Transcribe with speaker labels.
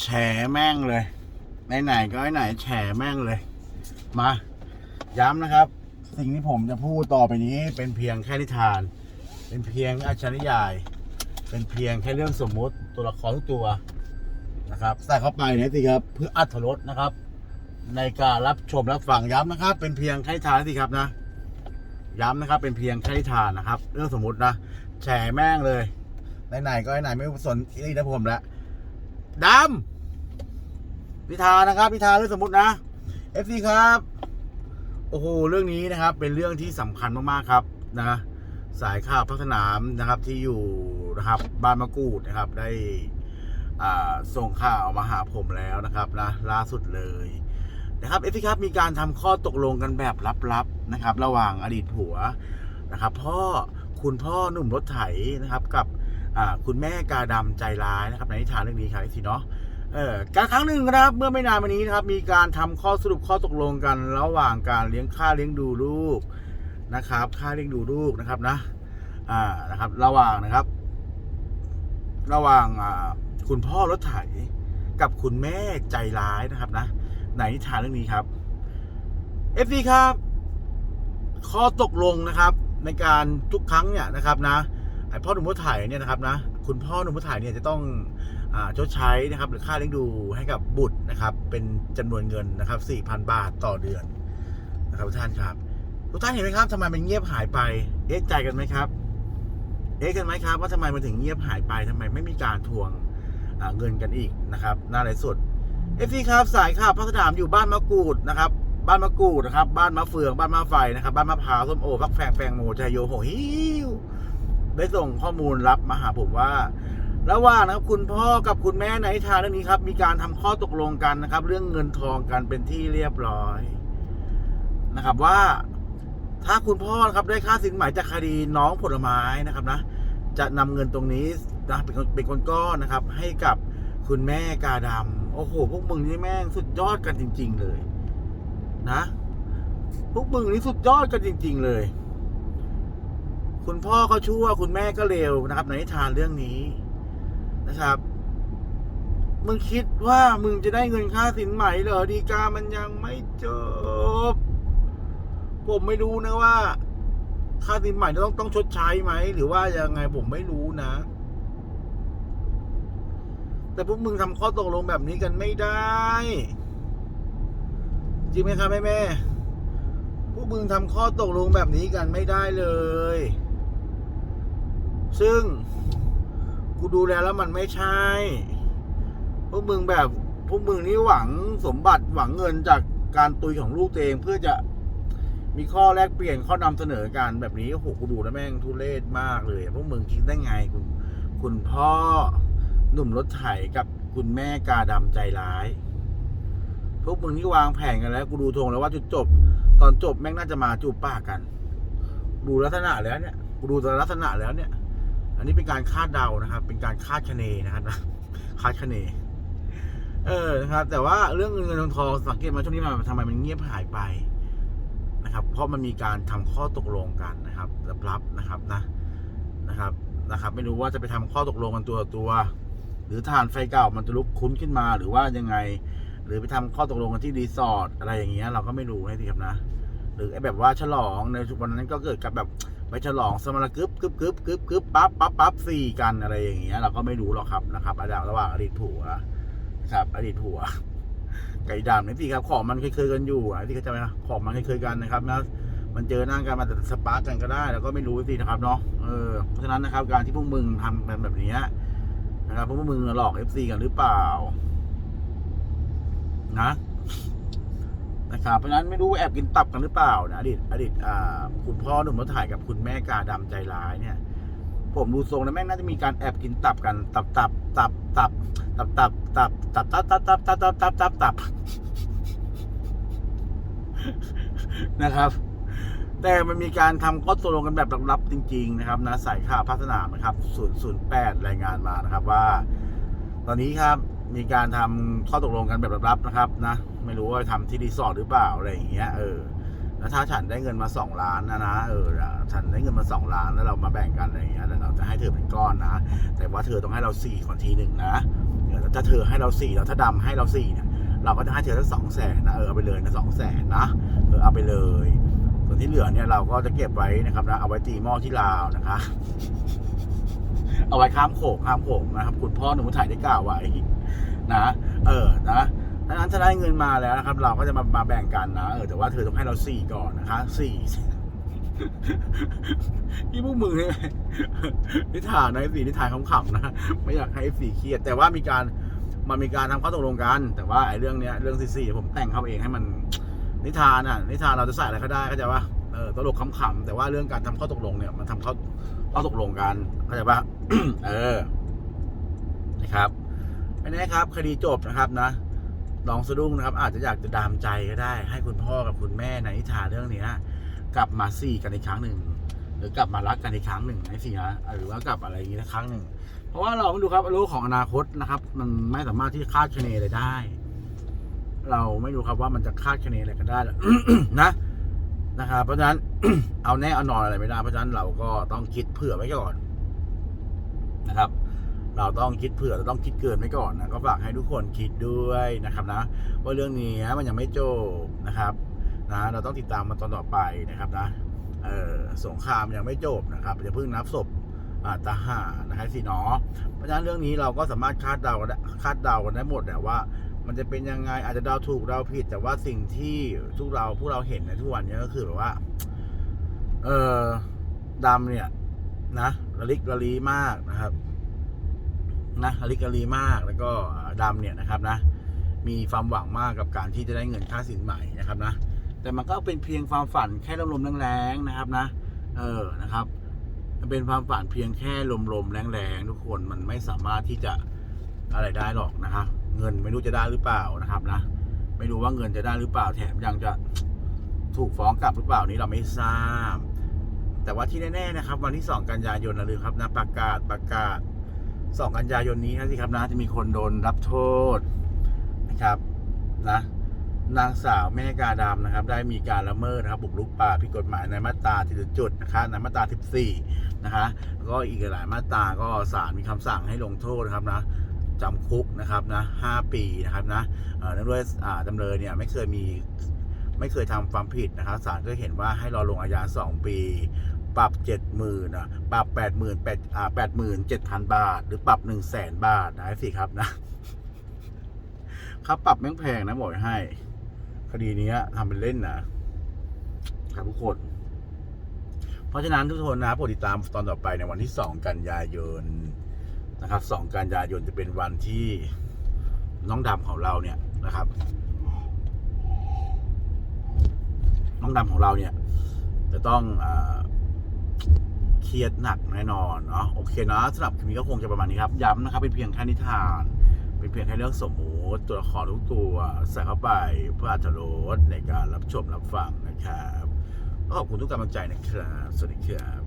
Speaker 1: แฉแม่งเลย ไหนๆก็ไหนแฉแม่งเลย มา ย้ำนะครับ สิ่งที่ผมจะพูดต่อไปนี้เป็นเพียงแค่นิทาน เป็นเพียงอาชนิยาย เป็นเพียงแค่เรื่องสมมุติตัวละครทุกตัวนะครับใส่เข้าไปนี่ยสิครับ เพื่ออัธรสนะครับ ในการรับชมรับฟังย้ำนะครับ เป็นเพียงแค่นิทานสิครับนะย้ำนะครับ เป็นเพียงแค่นิทานนะครับ เรื่องสมมุตินะแฉแม่งเลยไหนๆก็ไหนไม่สนนี่นะผมแล้ว ดำพิธานะครับ พิธาเรื่องสมมตินะเอฟซีครับ โอ้โห เรื่องนี้นะครับ เป็นเรื่องที่สำคัญมากๆครับนะสายข่าวพักสนามนะครับที่อยู่นะครับ บ้านมะกรูดนะครับ ได้อ่าส่งข่าวมาหาผมแล้วนะครับนะล่าสุดเลยนะครับเอฟซีครับมีการทำข้อตกลงกันแบบลับๆนะครับ ระหว่างอดีตผัวนะครับ พ่อคุณพ่อหนุ่มรถไถนะครับกับ คุณแม่กาดำใจร้ายนะครับในนิทานเรื่องนี้ครับเอฟซีเนาะเออการครั้งหนึ่งนะครับเมื่อไม่นานมานี้นะครับมีการทำข้อสรุปข้อตกลงกันระหว่างการเลี้ยงค่าเลี้ยงดูลูกนะครับค่าเลี้ยงดูลูกนะครับนะอ่านะครับระหว่างนะครับ ระหว่างอ่าคุณพ่อรถไถกับคุณแม่ใจร้ายนะครับนะในนิทานเรื่องนี้ครับเอฟซีครับ ข้อตกลงนะครับ ในการทุกครั้งเนี่ยนะครับนะ พ่อหนุ่มรถไถเนี่ยนะครับนะคุณพ่อหนุ่มรถไถเนี่ยจะต้องอชดใช้นะครับหรือค่าเลี้ยงดูให้กับบุตรนะครับ เป็นจำนวนเงินนะครับ4,000 บาทต่อเดือนนะครับทุกท่านครับทุกท่านเห็นไหมครับทำไมมันเงียบหายไป เอ๊ะใจกันไหมครับ เอ๊ะกันไหมครับ ว่าทำไมมันถึงเงียบหายไปทำไมไม่มีการทวงเงินกันอีกนะครับน้าไรสุดเอฟซีครับสายข่าวพัสนามอยู่บ้านมะกรูดนะครับบ้านมะกรูดนะครับ บ้านมะเฟือง บ้านมะไฟนะครับ บ้านมะพร้าวส้มโอฟักแฟงแฟงโมชายโยโหฮิว ได้ส่งข้อมูลรับมาหาผมว่า ระหว่างนะครับคุณพ่อกับคุณแม่ในทานเรื่องนี้ครับ มีการทำข้อตกลงกันนะครับ เรื่องเงินทองกันเป็นที่เรียบร้อยนะครับว่าถ้าคุณพ่อนะครับได้ค่าสินหมจากคดีน้องผลไม้นะครับนะ จะนำเงินตรงนี้นะเป็นคนเป็นคนก้อนนะครับ ให้กับคุณแม่กาดำโอ้โห พวกมึงนี่แม่งสุดยอดกันจริง ๆ เลย นะ พวกมึงนี่สุดยอดกันจริง ๆ เลย คุณพ่อก็ชั่ว คุณแม่ก็เลวนะครับ ในนิทานเรื่องนี้นะครับ มึงคิดว่ามึงจะได้เงินค่าสินไหมเหรอดีกามันยังไม่จบ ผมไม่รู้นะว่า ค่าสินไหมต้องต้องชดใช้ไหม หรือว่ายังไงผมไม่รู้นะ แต่พวกมึงทำข้อตกลงแบบนี้กันไม่ได้ จริงไหมครับแม่แม่พวกมึงทำข้อตกลงแบบนี้กันไม่ได้เลย ซึ่งกูดูแลแล้วมันไม่ใช่ พวกมึงแบบ พวกมึงนี่หวังสมบัติหวังเงินจากการตุยของลูกตัวเองเพื่อจะมีข้อแลกเปลี่ยนข้อนำเสนอกันแบบนี้โอ้โหกูดูแล้วแม่งทุเรศมากเลย พวกมึงคิดได้ไงคุณคุณพ่อหนุ่มรถไถกับคุณแม่กาดำใจร้าย พวกมึงนี่วางแผนกันแล้ว กูดูทงแล้วว่าจุดจบ ตอนจบแม่งน่าจะมาจูบปากกัน ดูลักษณะแล้วเนี่ย กูดูตอนลักษณะแล้วเนี่ย นนี้เป็นการคาดเดานะครับ เป็นการคาดคะเนนะครับคาดคะเนเออนะครับ แต่ว่าเรื่องเงินเงินทองทองสังเกตมาช่วงนี้มันทำไมมันเงียบหายไปนะครับ เพราะมันมีการทำข้อตกลงกันนะครับลับๆนะครับนะนะครับนะครับ ไม่รู้ว่าจะไปทำข้อตกลงกันตัวตัว หรือทานไฟเก่ามันจะลุกคุ้นขึ้นมา หรือว่ายังไง หรือไปทำข้อตกลงกันที่รีสอร์ทอะไรอย่างเงี้ยเราก็ไม่รู้นะทีครับนะ หรือไอ้แบบว่าฉลองในวันนั้นก็เกิดกับแบบ ไปฉลองสมรกึบกึบกึบกึบกึบปั๊บปั๊บปั๊บสี่กันอะไรอย่างเงี้ยเราก็ไม่รู้หรอกครับนะครับอาจารย์ระหว่างอดีตผัวครับอดีตผัวไก่ดำนี่สิครับของมันเคยๆกันอยู่อะที่เขาจะไหมของมันเคยๆกันนะครับนะมันเจอหน้ากันมาแต่สปาร์กกันก็ได้ แล้วก็ไม่รู้สินะครับเนาะเออเพราะฉะนั้นนะครับ การที่พวกมึงทำกันแบบนี้นะครับพวกมึงหลอกเอฟซีกันหรือเปล่า นะ นะครับเพราะฉะนั้นไม่รู้แอบกินตับกันหรือเปล่านะอดีตอดีตคุณพ่อหนุ่มรถถ่ายกับคุณแม่กาดำใจร้ายเนี่ย ผมดูทรงแล้วแม่งน่าจะมีการแอบกินตับกันตับตับตับตับตับตับตับตับตับตับตับตับตับตับตับตับนะครับ แต่มันมีการทำข้อตกลงกันแบบลับๆจริง ๆ นะครับนะสายข่าวพัฒนานะครับ 008 รายงานมานะครับว่า ตอนนี้ครับ มีการทำข้อตกลงกันแบบลับๆนะครับนะ ไม่รู้ว่าทำที่รีสอร์ทหรือเปล่าอะไรอย่างเงี้ยเออแล้วถ้าฉันได้เงินมาสองล้านนะนะเออฉันได้เงินมาสองล้านแล้วเรามาแบ่งกันอะไรอย่างเงี้ยแล้วเราจะให้เธอเป็นก้อนนะ แต่ว่าเธอต้องให้เราสี่คนทีหนึ่งนะเดี๋ยวถ้าเธอให้เราสี่แล้วถ้าดำให้เราสี่เนี่ยเราก็จะให้เธอสักสองแสนนะเออเอาไปเลยนะสองแสนนะเออเอาไปเลย ส่วนที่เหลือเนี่ยเราก็จะเก็บไว้นะครับนะเอาไว้ตีหม้อที่ลาวนะคะ เอาไว้ข้ามโขงข้ามโขงนะครับ คุณพ่อหนูถ่ายได้กล่าวไว้ นะ เออนะดังนั้นถ้าได้เงินมาแล้วนะครับ เราก็จะมามาแบ่งกันนะเออแต่ว่าเธอต้องให้เราสี่ก่อนนะคะสี่นี่พวกมึงเนี่ยนิทานนะสีนิทานขำๆนะไม่อยากให้สีเครียดแต่ว่ามีการมันมีการทำข้อตกลงกัน แต่ว่าไอ้เรื่องเนี้ยเรื่องซีซีผมแต่งเข้าเองให้มันนิทานอะนิทานเราจะใส่อะไรก็ได้เข้าใจปะเออตลกขำๆแต่ว่าเรื่องการทำข้อตกลงเนี่ยมันทำข้อข้อตกลงกันเข้าใจปะเออนะครับ ไม่แน่ครับ คดีจบนะครับนะลองสะดุ้งนะครับ อาจจะอยากจะดามใจก็ได้ ให้คุณพ่อกับคุณแม่ในนิทานเรื่องนี้กลับมาสี่กันอีกครั้งหนึ่งหรือกลับมารักกันอีกครั้งหนึ่งไอ้สินะหรือว่ากลับอะไรอย่างนี้นะครั้งหนึ่ง เพราะว่าเราไม่รู้ครับโลกของอนาคตนะครับ มันไม่สามารถที่คาดคะเนอะไรได้ เราไม่รู้ครับว่ามันจะคาดคะเนอะไรกันได้นะนะครับเพราะฉะนั้นเอาแน่เอานอนอะไรไม่ได้เพราะฉะนั้นเราก็ต้องคิดเผื่อไว้ก่อนนะครับ เราต้องคิดเผื่อเราต้องคิดเกินไว้ก่อนนะก็ฝากให้ทุกคนคิดด้วยนะครับนะว่าเรื่องนี้มันยังไม่จบนะครับนะเราต้องติดตามมันตอนต่อไปนะครับนะเออสงครามยังไม่จบนะครับจะเพิ่งนับศพอ่าทหารนะครับสิเนาะเพราะฉะนั้นเรื่องนี้เราก็สามารถคาดเดาได้คาดเดากันได้หมดแหละว่า มันจะเป็นยังไงอาจจะเดาถูกเดาผิด แต่ว่าสิ่งที่ทุกเราพวกเราเห็นในทุกวันนี้ก็คือแบบว่า เออดำเนี่ยนะระลิกระลีมากนะครับ นะระลิกระลีมากแล้วก็ดำเนี่ยนะครับนะมีความหวังมากกับการที่จะได้เงินค่าสินใหม่นะครับนะแต่มันก็เป็นเพียงความฝันแค่ลมๆแรงๆนะครับนะเออนะครับมันเป็นความฝันเพียงแค่ลมๆแรงๆทุกคนมันไม่สามารถที่จะอะไรได้หรอกนะครับเงินไม่รู้จะได้หรือเปล่านะครับนะไม่รู้ว่าเงินจะได้หรือเปล่าแถมยังจะถูกฟ้องกลับหรือเปล่านี้เราไม่ทราบ แต่ว่าที่แน่ๆนะครับ วันที่ 2 กันยายนนะลืมครับนะประกาศประกาศ 2 กันยายนนี้นะสิครับนะ จะมีคนโดนรับโทษนะครับนะนางสาวแม่กาดำนะครับ ได้มีการละเมิดนะครับ บุกรุกป่าผิดกฎหมายในมาตราที่จุดนะคะในมาตรา 14 นะคะแล้วก็อีกหลายมาตราก็ศาลมีคำสั่งให้ลงโทษนะครับนะจำคุกนะครับนะ5ปีนะครับนะเนื่องด้วยจำเลยเนี่ยไม่เคยมีไม่เคยทำความผิดนะครับศาลก็เห็นว่าให้รอลงอาญา2 ปี ปรับเจ็ดหมื่นนะปรับแปดหมื่นแปดอ่าแปดหมื่นเจ็ดพันบาท หรือปรับหนึ่งแสนบาทนะสิครับนะครับปรับแม่งแพงนะบอกให้ คดีนี้ทำเป็นเล่นนะครับทุกคน เพราะฉะนั้นทุกคนนะโปรดติดตามตอนต่อไปในวันที่2กันยายนนะครับ2กันยายนจะเป็นวันที่น้องดำของเราเนี่ยนะครับ น้องดำของเราเนี่ย จะต้องอา รียดหนักแน่นอนเนาะโอเคเนาะสำหรับคลิปนี้ก็คงจะประมาณนี้ครับ ย้ำนะครับเป็นเพียงแค่นิทาน เป็นเพียงแค่เรื่องสมมุติตัวละครทุกตัวใส่เข้าไปเพื่ออรรถรสในการรับชมรับฟังนะครับขอบคุณทุกกำลังใจนะครับ สวัสดีครับ